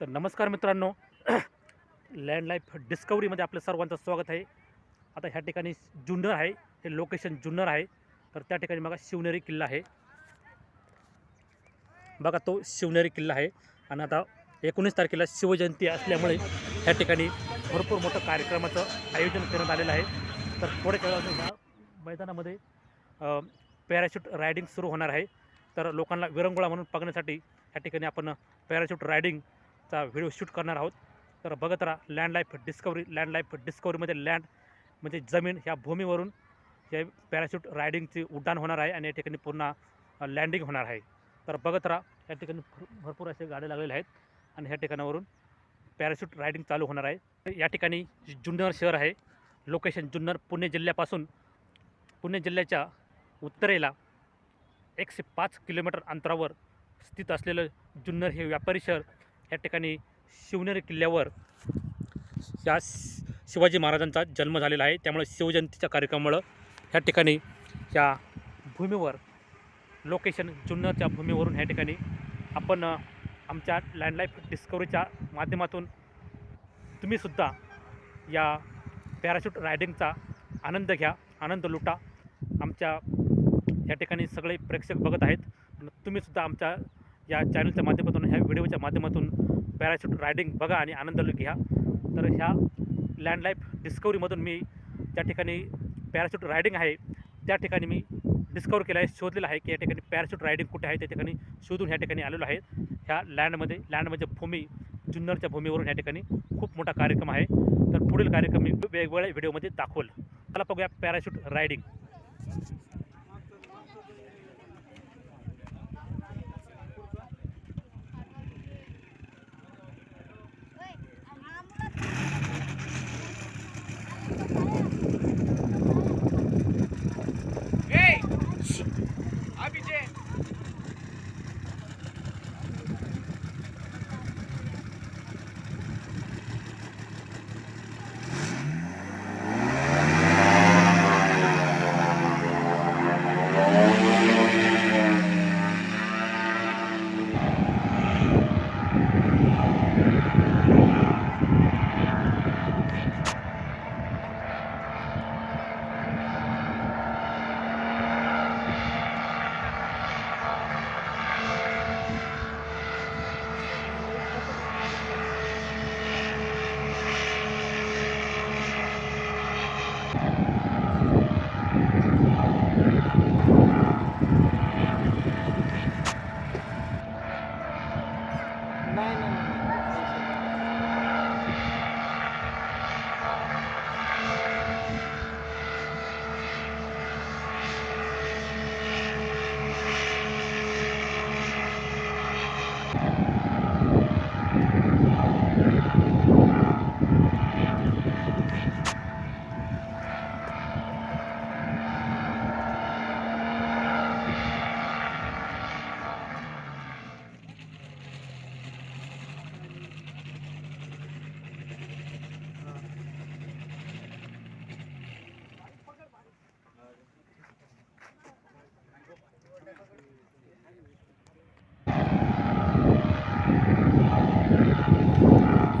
तर नमस्कार मित्रांनो. लँड लाईफ डिस्कवरीमध्ये आपलं सर्वांचं स्वागत आहे. आता ह्या ठिकाणी जुन्नर आहे. हे लोकेशन जुन्नर आहे. तर त्या ठिकाणी बघा शिवनेरी किल्ला आहे. बघा तो शिवनेरी किल्ला आहे. आणि आता एकोणीस तारखेला शिवजयंती असल्यामुळे ह्या ठिकाणी भरपूर मोठं कार्यक्रमाचं आयोजन करण्यात आलेलं आहे. तर थोड्या वेळात ह्या मैदानामध्ये पॅराशूट रायडिंग सुरू होणार आहे. तर लोकांना विरंगुळा म्हणून बघण्यासाठी ह्या ठिकाणी आपण पॅराशूट रायडिंग चा व्हिडिओ शूट करणार आहोत. तर बघत राहा Land Life Discovery Land Life डिस्कवरीमध्ये land म्हणजे जमीन ह्या भूमीवरून हे पॅराशूट रायडिंगची उड्डाण होणार आहे आणि या ठिकाणी पुन्हा लँडिंग होणार आहे. तर बघत राहा या ठिकाणी भर- भरपूर असे गाड्या लागलेल्या आहेत आणि ह्या ठिकाणावरून पॅराशूट रायडिंग चालू होणार आहे. या ठिकाणी जुन्नर शहर आहे. लोकेशन जुन्नर पुणे जिल्ह्यापासून पुणे जिल्ह्याच्या उत्तरेला एकशे पाच किलोमीटर अंतरावर स्थित असलेलं जुन्नर हे व्यापारी शहर या ठिकाणी शिवनेरी किल्ल्यावर या शि- शिवाजी महाराजांचा जन्म झालेला आहे. त्यामुळे शिवजयंतीच्या कार्यक्रमामुळं ह्या ठिकाणी या भूमीवर लोकेशन जुन्नरच्या भूमीवरून ह्या ठिकाणी आपण आमच्या लँडलाईफ डिस्कवरीच्या माध्यमातून तुम्हीसुद्धा या पॅराशूट रायडिंगचा आनंद घ्या आनंद लुटा. आमच्या या ठिकाणी सगळे प्रेक्षक बघत आहेत. तुम्हीसुद्धा आमच्या या चॅनलच्या माध्यमातून ह्या व्हिडिओच्या माध्यमातून पॅराशूट रायडिंग बघा आणि आनंद घ्या. तर ह्या लँड लाईफ डिस्कवरीमधून मी त्या ठिकाणी पॅराशूट रायडिंग आहे. त्या ठिकाणी मी डिस्कवर केलं आहे शोधलेलं आहे की या ठिकाणी पॅराशूट रायडिंग कुठे आहे त्या ठिकाणी शोधून ह्या ठिकाणी आलेलो आहे. ह्या लँडमध्ये लँड म्हणजे भूमी जुन्नरच्या भूमीवरून ह्या ठिकाणी खूप मोठा कार्यक्रम आहे. तर पुढील कार्यक्रम मी वेगवेगळ्या व्हिडिओमध्ये दाखवल. मला बघूया पॅराशूट रायडिंग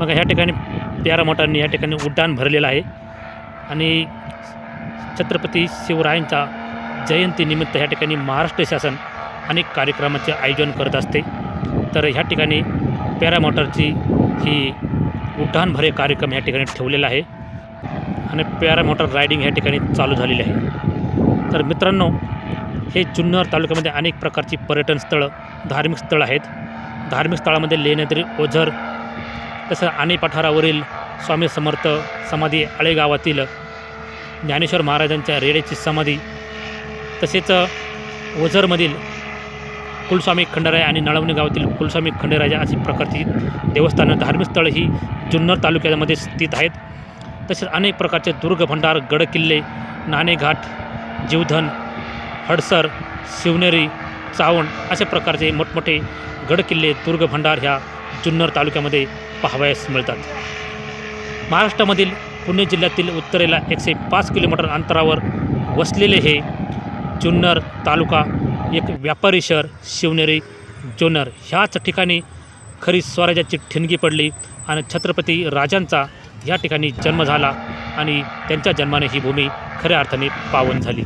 मग ह्या ठिकाणी प्यारा या ठिकाणी उड्डाण भरलेलं आहे. आणि छत्रपती शिवरायांच्या जयंतीनिमित्त ह्या ठिकाणी महाराष्ट्र शासन अनेक कार्यक्रमाचे आयोजन करत असते. तर ह्या ठिकाणी पॅरामॉटरची ही उड्डाणभरे कार्यक्रम ह्या ठिकाणी ठेवलेला आहे. आणि पॅरामॉटर रायडिंग ह्या ठिकाणी चालू झालेली आहे. तर मित्रांनो हे जुन्नर तालुक्यामध्ये अनेक प्रकारची पर्यटन स्थळं धार्मिक स्थळं आहेत. धार्मिक स्थळामध्ये लेण्याद्री ओझर तसं आणि पठारावरील स्वामी समर्थ समाधी आळेगावातील ज्ञानेश्वर महाराजांच्या रेडेची समाधी तसेच ओझरमधील कुलस्वामी खंडराय आणि नळवणी गावातील कुलस्वामी खंडेराजा अशी प्रकारची देवस्थानं धार्मिक स्थळं ही जुन्नर तालुक्यामध्ये स्थित आहेत. तसेच अनेक प्रकारचे दुर्ग भंडार गडकिल्ले नाणेघाट जीवधन हडसर शिवनेरी चावण अशा प्रकारचे मोठमोठे गडकिल्ले दुर्ग भंडार ह्या जुन्नर तालुक्यामध्ये पाहावयास मिळतात. महाराष्ट्रामधील पुणे जिल्ह्यातील उत्तरेला एकशे पाच किलोमीटर अंतरावर वसलेले हे जुन्नर तालुका एक व्यापारी शहर शिवनेरी जुन्नर. ह्याच ठिकाणी खरी स्वराज्याची ठिणगी पडली आणि छत्रपती राजांचा या ठिकाणी जन्म झाला आणि त्यांच्या जन्माने ही भूमी खऱ्या अर्थाने पावन झाली.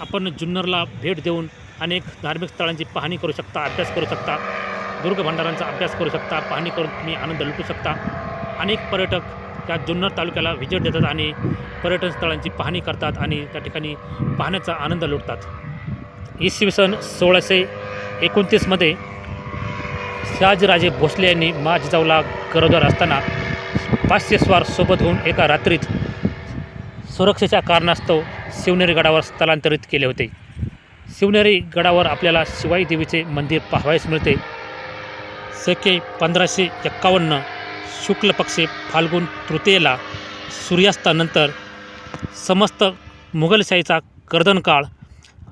आपण जुन्नरला भेट देऊन अनेक धार्मिक स्थळांची पाहणी करू शकता अभ्यास करू शकता. दुर्ग भंडारांचा अभ्यास करू शकता पाहणी करून तुम्ही आनंद लुटू शकता. अनेक पर्यटक त्या जुन्नर तालुक्याला व्हिजिट देतात आणि पर्यटन स्थळांची पाहणी करतात आणि त्या ठिकाणी पाहण्याचा आनंद लुटतात. इसवी सन सोळाशे एकोणतीसमध्ये शहाजीराजे भोसले यांनी मा जिजाऊला गरोदर असताना पाचशे स्वार सोबत होऊन एका रात्रीत सुरक्षेच्या कारणास्तव शिवनेरी गडावर स्थलांतरित केले होते. शिवनेरी गडावर आपल्याला शिवाई देवीचे मंदिर पाहावयास मिळते. सके पंधराशे एक्कावन्न. शुक्ल पक्षे फाल्गुन तृतीयेला सूर्यास्तानंतर समस्त मुघलशाहीचा कर्दनकाळ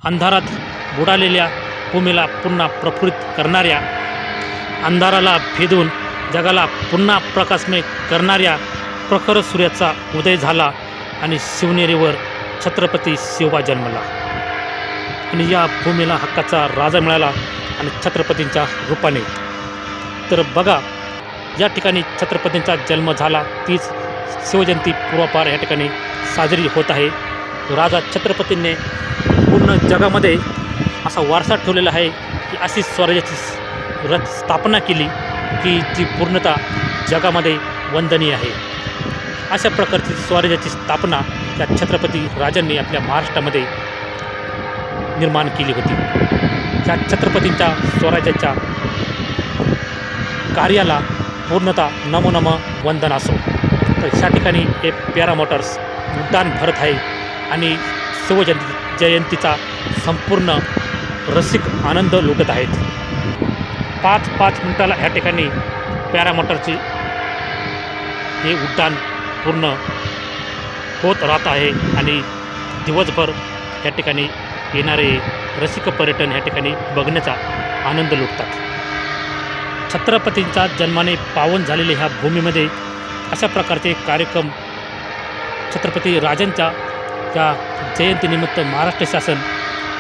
अंधारात बुडालेल्या भूमीला पुन्हा प्रफुल्लित करणाऱ्या अंधाराला भेदून जगाला पुन्हा प्रकाशमय करणाऱ्या प्रखर सूर्याचा उदय झाला आणि शिवनेरीवर छत्रपती शिवबा जन्मला. आणि या भूमीला हक्काचा राजा मिळाला आणि छत्रपतींच्या रूपाने तर बघा या ठिकाणी छत्रपतींचा जन्म झाला. तीच शिवजयंती पूर्वापार या ठिकाणी साजरी होत आहे. राजा छत्रपतींनी पूर्ण जगामध्ये असा वारसा ठेवलेला आहे की अशी स्वराज्याची रथ स्थापना केली की जी पूर्णतः जगामध्ये वंदनीय आहे. अशा प्रकारची स्वराज्याची स्थापना त्या छत्रपती राजांनी आपल्या महाराष्ट्रामध्ये निर्माण केली होती. त्या छत्रपतींच्या स्वराज्याच्या कार्याला पूर्णतः नमो नम वंदन असो. तर ह्या ठिकाणी हे पॅरा मोटर्स उड्डाण भरत आहे आणि शिवजयंती जयंतीचा संपूर्ण रसिक आनंद लुटत आहेत. पाच पाच मिनटाला ह्या ठिकाणी पॅरा हे उड्डाण पूर्ण होत राहत आहे आणि दिवसभर या ठिकाणी येणारे रसिक पर्यटन ह्या ठिकाणी बघण्याचा आनंद लुटतात. छत्रपतींच्या जन्माने पावन झालेल्या ह्या भूमीमध्ये अशा प्रकारचे कार्यक्रम छत्रपती राजांच्या या जयंतीनिमित्त महाराष्ट्र शासन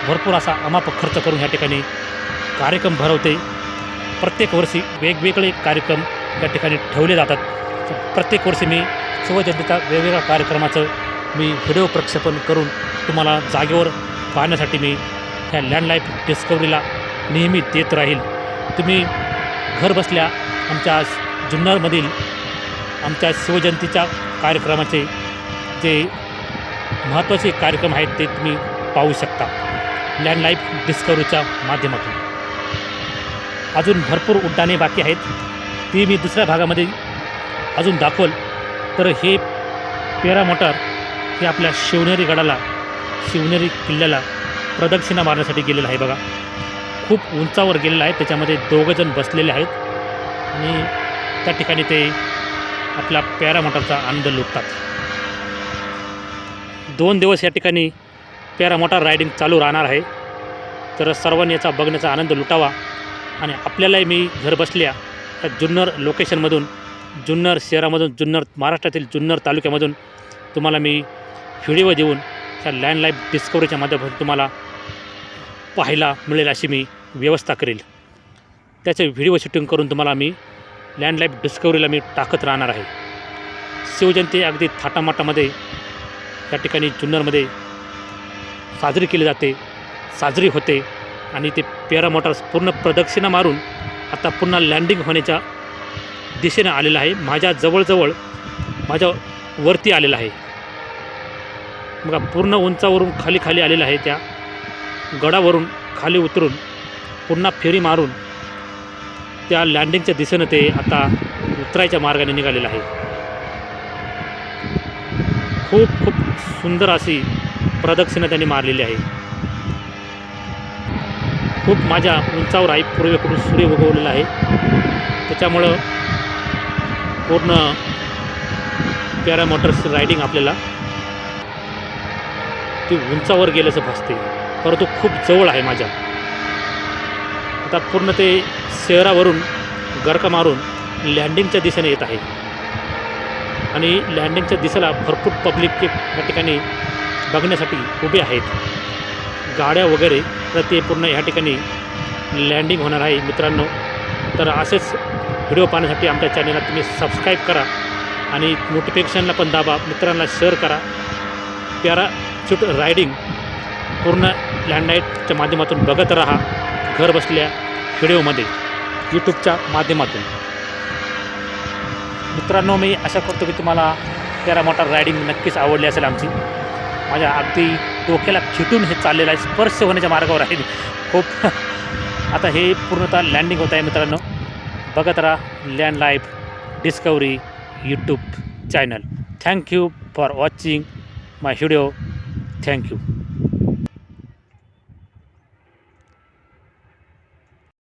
भरपूर असा अमाप खर्च करून ह्या ठिकाणी कार्यक्रम भरवते. प्रत्येक वर्षी वेगवेगळे कार्यक्रम या ठिकाणी ठेवले जातात. प्रत्येक वर्षी मी शिवजयंतीच्या वेगवेगळ्या कार्यक्रमाचं मी व्हिडिओ प्रक्षेपण करून तुम्हाला जागेवर पाहण्यासाठी मी ह्या लँडलाईफ डिस्कवरीला नेहमी देत राहील. तुम्ही घरबसल्या आमच्या जुन्नरमधील आमच्या शिवजयंतीच्या कार्यक्रमाचे जे महत्त्वाचे कार्यक्रम आहेत ते तुम्ही पाहू शकता. लँडलाईफ डिस्कवरीच्या माध्यमातून. अजून भरपूर उड्डाणे बाकी आहेत. ती मी दुसऱ्या भागामध्ये अजून दाखवल. तर हे पेरा मोटार हे आपल्या शिवनेरी गडाला शिवनेरी किल्ल्याला प्रदक्षिणा मारण्यासाठी गेलेलं आहे बघा. खूप उंचावर गेलेला आहे. त्याच्यामध्ये दोघंजण बसलेले आहेत. आणि त्या ठिकाणी ते आपला पॅरामोटारचा आनंद लुटतात. दोन दिवस या ठिकाणी पॅरामोटार रायडिंग चालू राहणार आहे. तर सर्वांनी याचा बघण्याचा आनंद लुटावा. आणि आपल्यालाही मी घर बसल्या त्या जुन्नर लोकेशनमधून जुन्नर शहरामधून जुन्नर महाराष्ट्रातील जुन्नर तालुक्यामधून तुम्हाला मी व्हिडिओ देऊन त्या लँडलाईफ डिस्कवरीच्या माध्यमातून तुम्हाला पाहायला मिळेल अशी मी व्यवस्था करेल. त्याचे व्हिडिओ शूटिंग करून तुम्हाला मी लँडलाईफ डिस्कवरीला मी टाकत राहणार आहे. शिवजयंती अगदी थाटामाटामध्ये त्या ठिकाणी जुन्नरमध्ये साजरी केली जाते साजरी होते आणि ते पॅरामोटार्स पूर्ण प्रदक्षिणा मारून आता पुन्हा लँडिंग होण्याच्या दिशेने आलेलं आहे. माझ्या जवळजवळ माझ्या वरती आलेलं आहे. मग पूर्ण उंचावरून खाली खाली आलेलं आहे त्या गडावरून खाली उतरून पुन्हा फेरी मारून त्या लँडिंगच्या दिशेनं ते आता उतरायच्या मार्गाने निघालेलं आहे. खूप खूप सुंदर अशी प्रदक्षिणा त्यांनी मारलेली आहे. खूप माझ्या उंचावर आहे पूर्वेकडून सूर्य उगवलेला आहे. त्याच्यामुळं पूर्ण पॅरामोटर्स रायडिंग आपल्याला ती उंचावर गेल्याचं भासते. परंतु खूप जवळ आहे माझ्या. आता पूर्ण ते शहरावरून गरका मारून लँडिंगच्या दिशेने येत आहे. आणि लँडिंगच्या दिशेला भरपूर पब्लिक या ठिकाणी बघण्यासाठी उभे आहेत. गाड्या वगैरे तर ते पूर्ण ह्या ठिकाणी लँडिंग होणार आहे मित्रांनो. तर असेच व्हिडिओ पाहण्यासाठी आमच्या चॅनलला तुम्ही सबस्क्राईब करा आणि नोटिफिकेशनला पण दाबा मित्रांना शेअर करा. पॅराशूट रायडिंग पूर्ण लँडलाईटच्या माध्यमातून बघत राहा. घर बसल्या व्हिडिओमध्ये यूट्यूबच्या माध्यमातून. मित्रांनो मी आशा करतो की तुम्हाला पॅरा मोटार रायडिंग नक्कीच आवडली असेल आमची. माझ्या अगदी डोक्याला खिटून हे चाललेलं आहे स्पर्श होण्याच्या मार्गावर आहे. खूप आता हे पूर्णतः लँडिंग होत आहे मित्रांनो. बघत राहा Land Life Discovery YouTube channel. Thank you for watching my video. Thank you